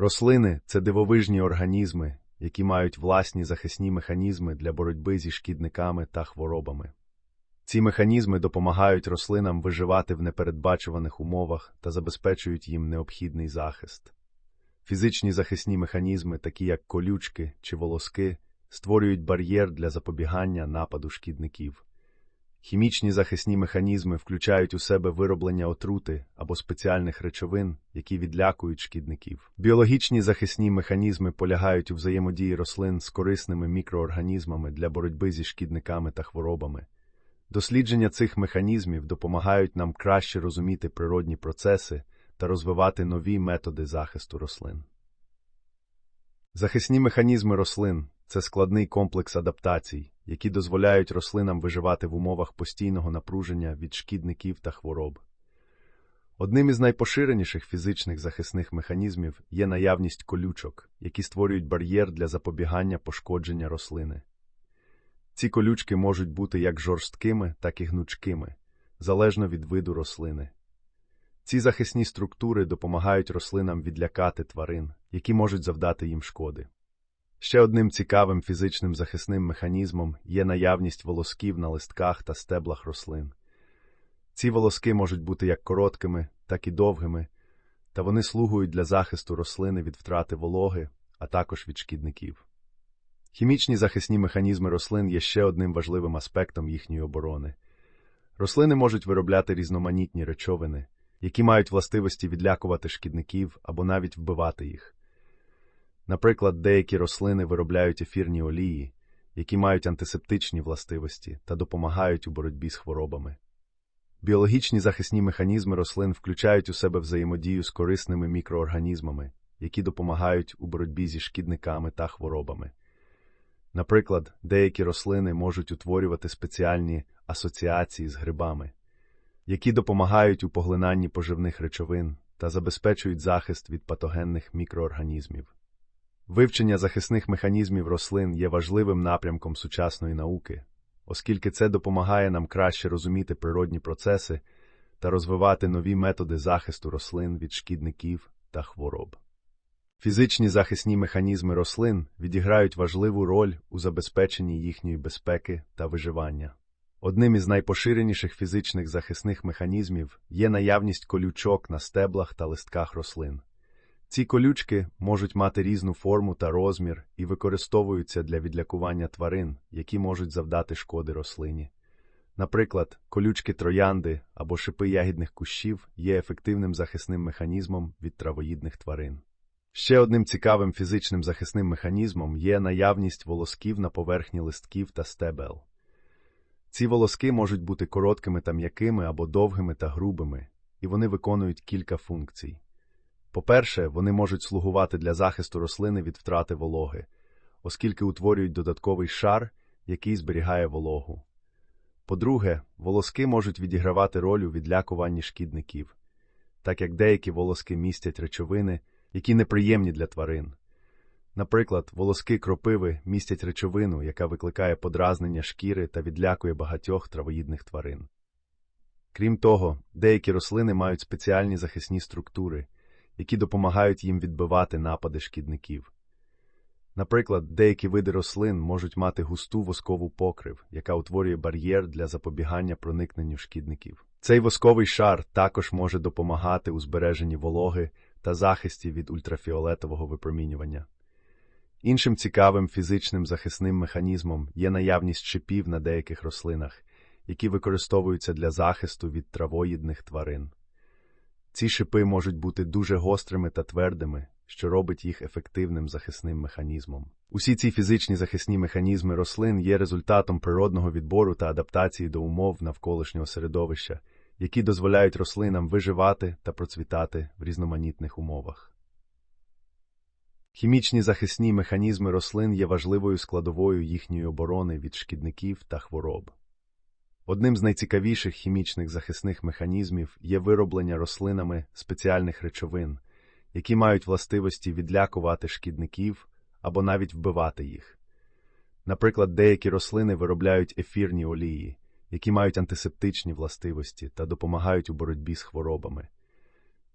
Рослини це дивовижні організми, які мають власні захисні механізми для боротьби зі шкідниками та хворобами. Ці механізми допомагають рослинам виживати в непередбачуваних умовах та забезпечують їм необхідний захист. Фізичні захисні механізми, такі як колючки чи волоски, створюють бар'єр для запобігання нападу шкідників. Хімічні захисні механізми включають у себе вироблення отрути або спеціальних речовин, які відлякують шкідників. Біологічні захисні механізми полягають у взаємодії рослин з корисними мікроорганізмами для боротьби зі шкідниками та хворобами. Дослідження цих механізмів допомагають нам краще розуміти природні процеси та розвивати нові методи захисту рослин. Захисні механізми рослин це складний комплекс адаптацій, які дозволяють рослинам виживати в умовах постійного напруження від шкідників та хвороб. Одним із найпоширеніших фізичних захисних механізмів є наявність колючок, які створюють бар'єр для запобігання пошкодження рослини. Ці колючки можуть бути як жорсткими, так і гнучкими, залежно від виду рослини. Ці захисні структури допомагають рослинам відлякати тварин, які можуть завдати їм шкоди. Ще одним цікавим фізичним захисним механізмом є наявність волосків на листках та стеблах рослин. Ці волоски можуть бути як короткими, так і довгими, та вони слугують для захисту рослини від втрати вологи, а також від шкідників. Хімічні захисні механізми рослин є ще одним важливим аспектом їхньої оборони. Рослини можуть виробляти різноманітні речовини, які мають властивості відлякувати шкідників або навіть вбивати їх. Наприклад, деякі рослини виробляють ефірні олії, які мають антисептичні властивості та допомагають у боротьбі з хворобами. Біологічні захисні механізми рослин включають у себе взаємодію з корисними мікроорганізмами, які допомагають у боротьбі зі шкідниками та хворобами. Наприклад, деякі рослини можуть утворювати спеціальні асоціації з грибами, які допомагають у поглинанні поживних речовин та забезпечують захист від патогенних мікроорганізмів. Вивчення захисних механізмів рослин є важливим напрямком сучасної науки, оскільки це допомагає нам краще розуміти природні процеси та розвивати нові методи захисту рослин від шкідників та хвороб. Фізичні захисні механізми рослин відіграють важливу роль у забезпеченні їхньої безпеки та виживання. Одним із найпоширеніших фізичних захисних механізмів є наявність колючок на стеблах та листках рослин. Ці колючки можуть мати різну форму та розмір і використовуються для відлякування тварин, які можуть завдати шкоди рослині. Наприклад, колючки троянди або шипи ягідних кущів є ефективним захисним механізмом від травоїдних тварин. Ще одним цікавим фізичним захисним механізмом є наявність волосків на поверхні листків та стебел. Ці волоски можуть бути короткими та м'якими або довгими та грубими, і вони виконують кілька функцій. По-перше, вони можуть слугувати для захисту рослини від втрати вологи, оскільки утворюють додатковий шар, який зберігає вологу. По-друге, волоски можуть відігравати роль у відлякуванні шкідників, так як деякі волоски містять речовини, які неприємні для тварин. Наприклад, волоски кропиви містять речовину, яка викликає подразнення шкіри та відлякує багатьох травоїдних тварин. Крім того, деякі рослини мають спеціальні захисні структури, які допомагають їм відбивати напади шкідників. Наприклад, деякі види рослин можуть мати густу воскову покрив, яка утворює бар'єр для запобігання проникненню шкідників. Цей восковий шар також може допомагати у збереженні вологи та захисті від ультрафіолетового випромінювання. Іншим цікавим фізичним захисним механізмом є наявність шипів на деяких рослинах, які використовуються для захисту від травоїдних тварин. Ці шипи можуть бути дуже гострими та твердими, що робить їх ефективним захисним механізмом. Усі ці фізичні захисні механізми рослин є результатом природного відбору та адаптації до умов навколишнього середовища, які дозволяють рослинам виживати та процвітати в різноманітних умовах. Хімічні захисні механізми рослин є важливою складовою їхньої оборони від шкідників та хвороб. Одним з найцікавіших хімічних захисних механізмів є вироблення рослинами спеціальних речовин, які мають властивості відлякувати шкідників або навіть вбивати їх. Наприклад, деякі рослини виробляють ефірні олії, які мають антисептичні властивості та допомагають у боротьбі з хворобами.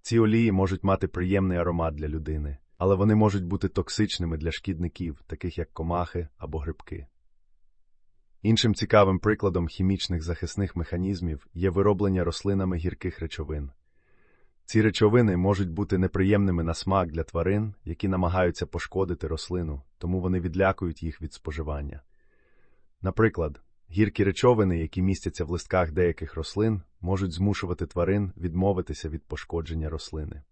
Ці олії можуть мати приємний аромат для людини, але вони можуть бути токсичними для шкідників, таких як комахи або грибки. Іншим цікавим прикладом хімічних захисних механізмів є вироблення рослинами гірких речовин. Ці речовини можуть бути неприємними на смак для тварин, які намагаються пошкодити рослину, тому вони відлякують їх від споживання. Наприклад, гіркі речовини, які містяться в листках деяких рослин, можуть змушувати тварин відмовитися від пошкодження рослини.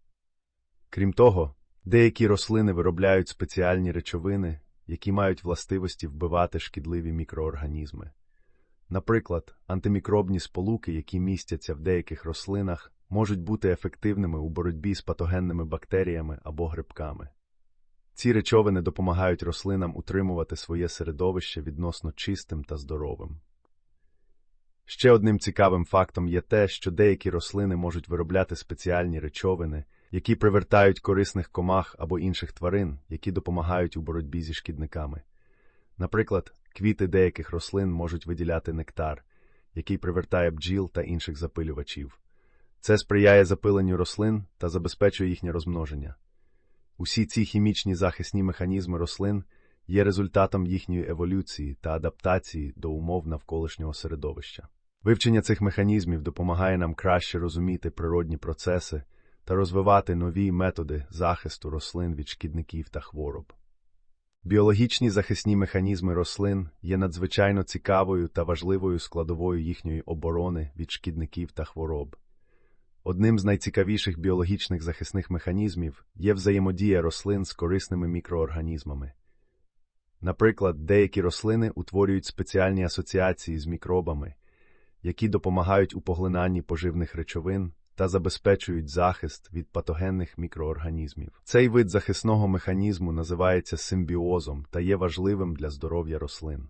Крім того, деякі рослини виробляють спеціальні речовини, які мають властивості вбивати шкідливі мікроорганізми. Наприклад, антимікробні сполуки, які містяться в деяких рослинах, можуть бути ефективними у боротьбі з патогенними бактеріями або грибками. Ці речовини допомагають рослинам утримувати своє середовище відносно чистим та здоровим. Ще одним цікавим фактом є те, що деякі рослини можуть виробляти спеціальні речовини, які привертають корисних комах або інших тварин, які допомагають у боротьбі зі шкідниками. Наприклад, квіти деяких рослин можуть виділяти нектар, який привертає бджіл та інших запилювачів. Це сприяє запиленню рослин та забезпечує їхнє розмноження. Усі ці хімічні захисні механізми рослин є результатом їхньої еволюції та адаптації до умов навколишнього середовища. Вивчення цих механізмів допомагає нам краще розуміти природні процеси та розвивати нові методи захисту рослин від шкідників та хвороб. Біологічні захисні механізми рослин є надзвичайно цікавою та важливою складовою їхньої оборони від шкідників та хвороб. Одним з найцікавіших біологічних захисних механізмів є взаємодія рослин з корисними мікроорганізмами. Наприклад, деякі рослини утворюють спеціальні асоціації з мікробами, які допомагають у поглинанні поживних речовин та забезпечують захист від патогенних мікроорганізмів. Цей вид захисного механізму називається симбіозом та є важливим для здоров'я рослин.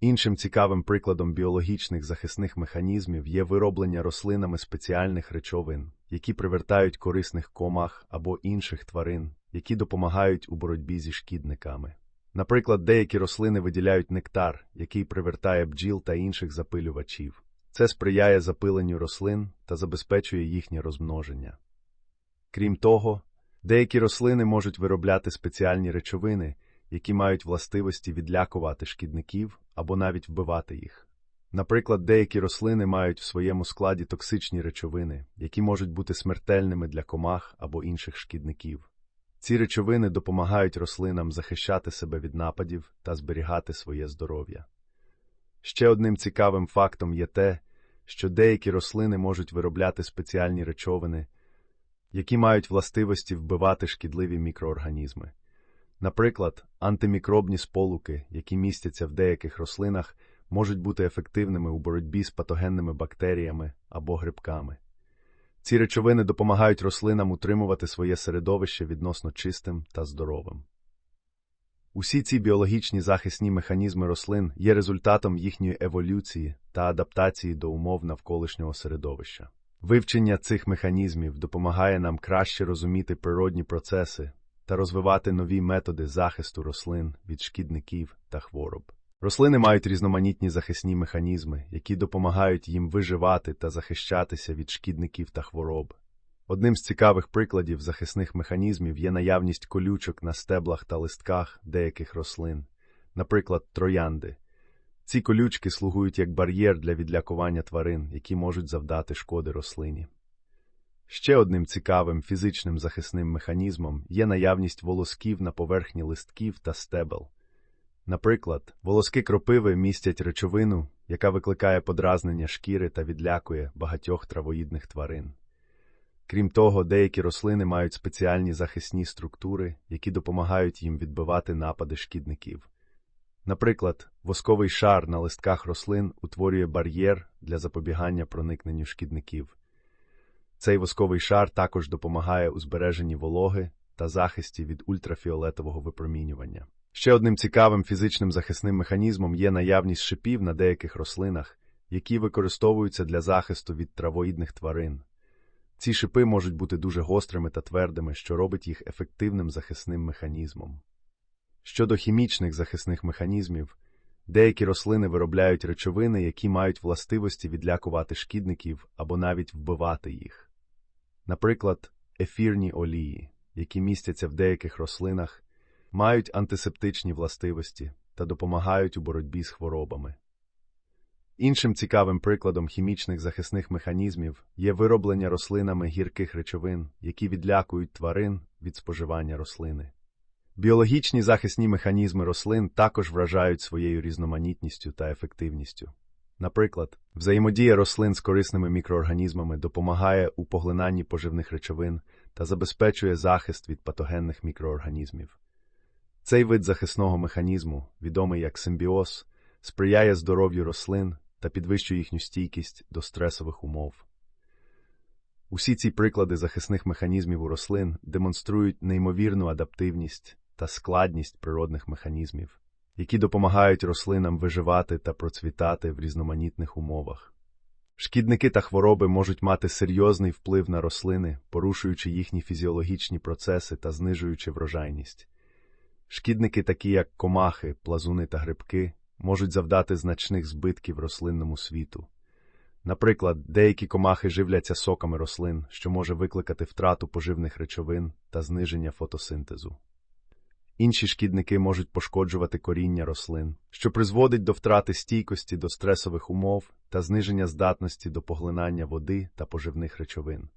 Іншим цікавим прикладом біологічних захисних механізмів є вироблення рослинами спеціальних речовин, які привертають корисних комах або інших тварин, які допомагають у боротьбі зі шкідниками. Наприклад, деякі рослини виділяють нектар, який привертає бджіл та інших запилювачів. Це сприяє запиленню рослин та забезпечує їхнє розмноження. Крім того, деякі рослини можуть виробляти спеціальні речовини, які мають властивості відлякувати шкідників або навіть вбивати їх. Наприклад, деякі рослини мають в своєму складі токсичні речовини, які можуть бути смертельними для комах або інших шкідників. Ці речовини допомагають рослинам захищати себе від нападів та зберігати своє здоров'я. Ще одним цікавим фактом є те, що деякі рослини можуть виробляти спеціальні речовини, які мають властивості вбивати шкідливі мікроорганізми. Наприклад, антимікробні сполуки, які містяться в деяких рослинах, можуть бути ефективними у боротьбі з патогенними бактеріями або грибками. Ці речовини допомагають рослинам утримувати своє середовище відносно чистим та здоровим. Усі ці біологічні захисні механізми рослин є результатом їхньої еволюції та адаптації до умов навколишнього середовища. Вивчення цих механізмів допомагає нам краще розуміти природні процеси та розвивати нові методи захисту рослин від шкідників та хвороб. Рослини мають різноманітні захисні механізми, які допомагають їм виживати та захищатися від шкідників та хвороб. Одним з цікавих прикладів захисних механізмів є наявність колючок на стеблах та листках деяких рослин, наприклад, троянди. Ці колючки слугують як бар'єр для відлякування тварин, які можуть завдати шкоди рослині. Ще одним цікавим фізичним захисним механізмом є наявність волосків на поверхні листків та стебел. Наприклад, волоски кропиви містять речовину, яка викликає подразнення шкіри та відлякує багатьох травоїдних тварин. Крім того, деякі рослини мають спеціальні захисні структури, які допомагають їм відбивати напади шкідників. Наприклад, восковий шар на листках рослин утворює бар'єр для запобігання проникненню шкідників. Цей восковий шар також допомагає у збереженні вологи та захисті від ультрафіолетового випромінювання. Ще одним цікавим фізичним захисним механізмом є наявність шипів на деяких рослинах, які використовуються для захисту від травоїдних тварин. Ці шипи можуть бути дуже гострими та твердими, що робить їх ефективним захисним механізмом. Щодо хімічних захисних механізмів, Деякі рослини виробляють речовини, які мають властивості відлякувати шкідників або навіть вбивати їх. Наприклад, ефірні олії, які містяться в деяких рослинах, мають антисептичні властивості та допомагають у боротьбі з хворобами. Іншим цікавим прикладом хімічних захисних механізмів є вироблення рослинами гірких речовин, які відлякують тварин від споживання рослини. Біологічні захисні механізми рослин також вражають своєю різноманітністю та ефективністю. Наприклад, взаємодія рослин з корисними мікроорганізмами допомагає у поглинанні поживних речовин та забезпечує захист від патогенних мікроорганізмів. Цей вид захисного механізму, відомий як симбіоз, сприяє здоров'ю рослин та підвищує їхню стійкість до стресових умов. Усі ці приклади захисних механізмів у рослин демонструють неймовірну адаптивність та складність природних механізмів, які допомагають рослинам виживати та процвітати в різноманітних умовах. Шкідники та хвороби можуть мати серйозний вплив на рослини, порушуючи їхні фізіологічні процеси та знижуючи врожайність. Шкідники, такі як комахи, плазуни та грибки, можуть завдати значних збитків рослинному світу. Наприклад, деякі комахи живляться соками рослин, що може викликати втрату поживних речовин та зниження фотосинтезу. Інші шкідники можуть пошкоджувати коріння рослин, що призводить до втрати стійкості до стресових умов та зниження здатності до поглинання води та поживних речовин.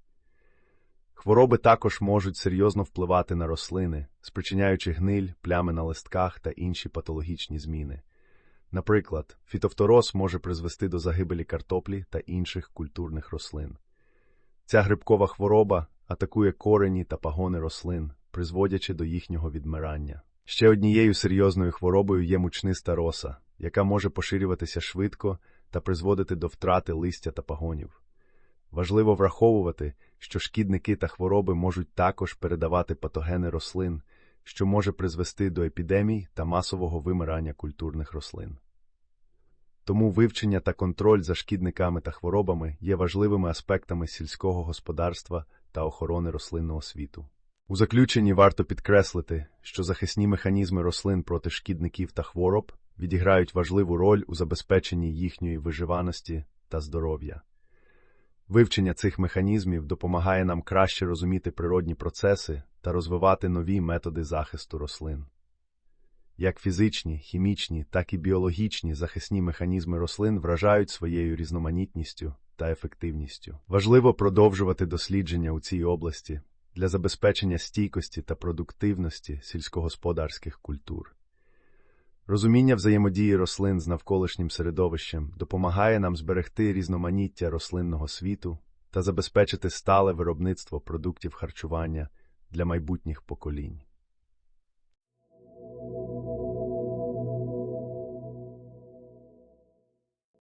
Хвороби також можуть серйозно впливати на рослини, спричиняючи гниль, плями на листках та інші патологічні зміни. Наприклад, фітофтороз може призвести до загибелі картоплі та інших культурних рослин. Ця грибкова хвороба атакує корені та пагони рослин, призводячи до їхнього відмирання. Ще однією серйозною хворобою є мучниста роса, яка може поширюватися швидко та призводити до втрати листя та пагонів. Важливо враховувати, що шкідники та хвороби можуть також передавати патогени рослин, що може призвести до епідемій та масового вимирання культурних рослин. Тому вивчення та контроль за шкідниками та хворобами є важливими аспектами сільського господарства та охорони рослинного світу. У заключенні варто підкреслити, що захисні механізми рослин проти шкідників та хвороб відіграють важливу роль у забезпеченні їхньої виживаності та здоров'я. Вивчення цих механізмів допомагає нам краще розуміти природні процеси та розвивати нові методи захисту рослин. Як фізичні, хімічні, так і біологічні захисні механізми рослин вражають своєю різноманітністю та ефективністю. Важливо продовжувати дослідження у цій області для забезпечення стійкості та продуктивності сільськогосподарських культур. Розуміння взаємодії рослин з навколишнім середовищем допомагає нам зберегти різноманіття рослинного світу та забезпечити стале виробництво продуктів харчування для майбутніх поколінь.